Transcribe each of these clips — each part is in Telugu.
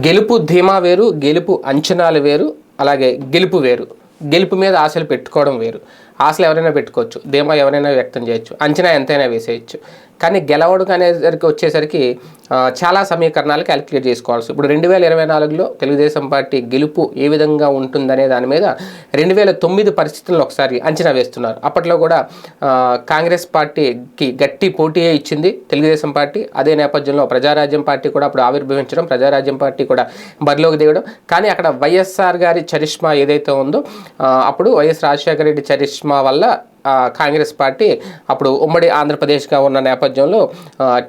గెలుపు ధీమా వేరు గెలుపు అంచనాలు వేరు అలాగే గెలుపు వేరు. గెలుపు మీద ఆశలు పెట్టుకోవడం వేరు. ఆశలు ఎవరైనా పెట్టుకోవచ్చు ధీమా ఎవరైనా వ్యక్తం చేయొచ్చు అంచనా ఎంతైనా వేసేయచ్చు. కానీ గెలవడం అనేసరికి వచ్చేసరికి చాలా సమీకరణాలు క్యాలిక్యులేట్ చేసుకోవాల్సి ఇప్పుడు రెండు వేల ఇరవై నాలుగులో తెలుగుదేశం పార్టీ గెలుపు ఏ విధంగా ఉంటుందనే దాని మీద రెండు వేల తొమ్మిది పరిస్థితులను ఒకసారి అంచనా వేస్తున్నారు. అప్పట్లో కూడా కాంగ్రెస్ పార్టీకి గట్టి పోటీ ఇచ్చింది తెలుగుదేశం పార్టీ. అదే నేపథ్యంలో ప్రజారాజ్యం పార్టీ కూడా అప్పుడు ఆవిర్భవించడం ప్రజారాజ్యం పార్టీ కూడా బరిలోకి దిగడం. కానీ అక్కడ వైఎస్ఆర్ గారి చరిష్మా ఏదైతే ఉందో అప్పుడు వైఎస్ రాజశేఖర రెడ్డి చరిష్మా వల్ల కాంగ్రెస్ పార్టీ అప్పుడు ఉమ్మడి ఆంధ్రప్రదేశ్గా ఉన్న నేపథ్యంలో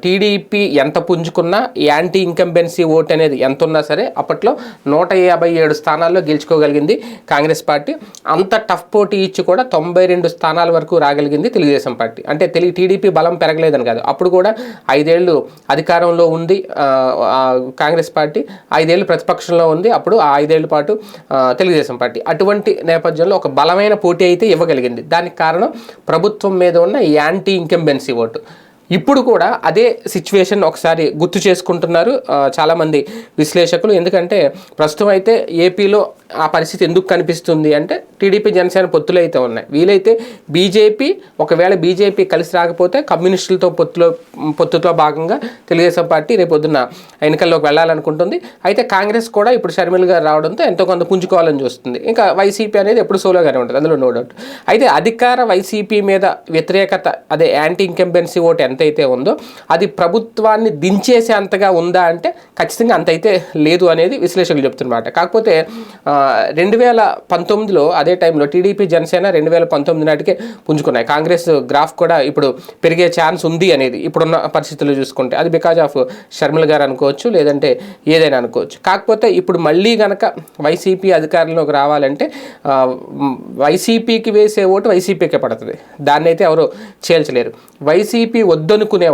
టీడీపీ ఎంత పుంజుకున్నా యాంటీ ఇన్కంబెన్సీ ఓట్ అనేది ఎంత ఉన్నా సరే అప్పట్లో నూట యాభై ఏడు స్థానాల్లో గెలుచుకోగలిగింది కాంగ్రెస్ పార్టీ. అంత టఫ్ పోటీ ఇచ్చి కూడా తొంభై రెండు స్థానాల వరకు రాగలిగింది తెలుగుదేశం పార్టీ. అంటే తెలుగు టీడీపీ బలం పెరగలేదని కాదు. అప్పుడు కూడా ఐదేళ్ళు అధికారంలో ఉంది కాంగ్రెస్ పార్టీ. ఐదేళ్ళు ప్రతిపక్షంలో ఉంది. అప్పుడు ఆ ఐదేళ్ళ పాటు తెలుగుదేశం పార్టీ. అటువంటి నేపథ్యంలో ఒక బలమైన పోటీ అయితే ఇవ్వగలిగింది. దానికి కారణం ప్రభుత్వం మీద ఉన్న యాంటీ ఇంకంబెన్సీ ఓటు. ఇప్పుడు కూడా అదే సిచ్యువేషన్ ఒకసారి గుర్తు చేసుకుంటున్నారు చాలామంది విశ్లేషకులు. ఎందుకంటే ప్రస్తుతం అయితే ఏపీలో ఆ పరిస్థితి ఎందుకు కనిపిస్తుంది అంటే టీడీపీ జనసేన పొత్తులు అయితే ఉన్నాయి. వీలైతే బీజేపీ ఒకవేళ బీజేపీ కలిసి రాకపోతే కమ్యూనిస్టులతో పొత్తులో పొత్తుతో భాగంగా తెలుగుదేశం పార్టీ రేపు పొద్దున్న ఎన్నికల్లోకి వెళ్ళాలనుకుంటుంది. అయితే కాంగ్రెస్ కూడా ఇప్పుడు షర్మిల్ గారు రావడంతో ఎంతో కొంత పుంజుకోవాలని చూస్తుంది. ఇంకా వైసీపీ అనేది ఎప్పుడు సోలోగానే ఉంటుంది అందులో నో డౌట్ అయితే అధికార వైసీపీ మీద వ్యతిరేకత అదే యాంటీ ఇంకంబెన్సీ ఓటు ఎంతైతే ఉందో అది ప్రభుత్వాన్ని దించేసే అంతగా ఉందా అంటే ఖచ్చితంగా అంతైతే లేదు అనేది విశ్లేషకులు చెప్తున్నమాట. కాకపోతే రెండు వేల పంతొమ్మిదిలో అదే టైంలో టీడీపీ జనసేన రెండు వేల పంతొమ్మిది నాటికే పుంజుకున్నాయి. కాంగ్రెస్ గ్రాఫ్ కూడా ఇప్పుడు పెరిగే ఛాన్స్ ఉంది అనేది ఇప్పుడున్న పరిస్థితుల్లో చూసుకుంటే. అది బికాజ్ ఆఫ్ షర్మిల గారు అనుకోవచ్చు లేదంటే ఏదైనా అనుకోవచ్చు. కాకపోతే ఇప్పుడు మళ్ళీ గనక వైసీపీ అధికారంలోకి రావాలంటే వైసీపీకి వేసే ఓటు వైసీపీకే పడుతుంది. దాన్ని అయితే ఎవరు చేల్చలేరు. వైసీపీ వద్దు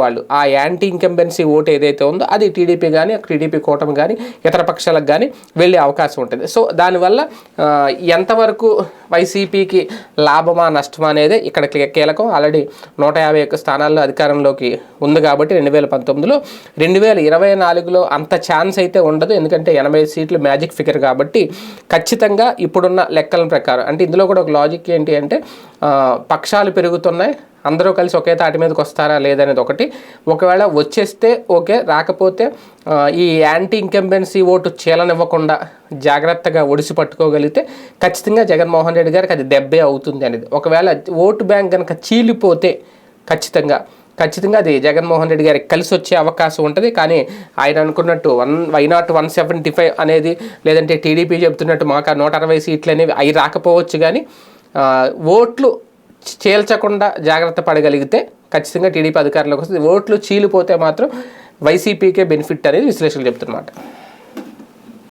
వాళ్ళు ఆ యాంటీ ఇంకంబెన్సీ ఓటు ఏదైతే ఉందో అది టీడీపీ కానీ టీడీపీ కూటమి కానీ ఇతర పక్షాలకు కానీ వెళ్ళే అవకాశం ఉంటుంది. సో దానివల్ల ఎంతవరకు వైసీపీకి లాభమా నష్టమా అనేది ఇక్కడ కీలకం. ఆల్రెడీ నూట యాభై ఒక్క స్థానాల్లో అధికారంలోకి ఉంది కాబట్టి రెండు వేల పంతొమ్మిదిలో రెండు వేల ఇరవై నాలుగులో అంత ఛాన్స్ అయితే ఉండదు. ఎందుకంటే ఎనభై సీట్లు మ్యాజిక్ ఫిగర్ కాబట్టి ఖచ్చితంగా ఇప్పుడున్న లెక్కల ప్రకారం అంటే ఇందులో కూడా ఒక లాజిక్ ఏంటి అంటే పక్షాలు పెరుగుతున్నాయి. అందరూ కలిసి ఒకే తాటి మీదకి వస్తారా లేదనేది ఒకటి. ఒకవేళ వచ్చేస్తే ఓకే రాకపోతే ఈ యాంటీ ఇంకంబెన్సీ ఓటు చీలనివ్వకుండా జాగ్రత్తగా ఒడిసి పట్టుకోగలిగితే ఖచ్చితంగా జగన్మోహన్ రెడ్డి గారికి అది దెబ్బే అవుతుంది అనేది. ఒకవేళ ఓటు బ్యాంక్ కనుక చీలిపోతే ఖచ్చితంగా ఖచ్చితంగా అది జగన్మోహన్ రెడ్డి గారికి కలిసి వచ్చే అవకాశం ఉంటుంది. కానీ ఆయన అనుకున్నట్టు one why not one seventy five అనేది లేదంటే టీడీపీ చెబుతున్నట్టు మాకు నూట అరవై సీట్లు అనేవి అవి రాకపోవచ్చు కానీ ఓట్లు చేల్చకుండా జాగ్రత్త పడగలిగితే ఖచ్చితంగా టీడీపీ అధికారంలోకి వస్తుంది. ఓట్లు చీలిపోతే మాత్రం వైసీపీకే బెనిఫిట్ అనేది విశ్లేషకులు చెప్తున్నమాట.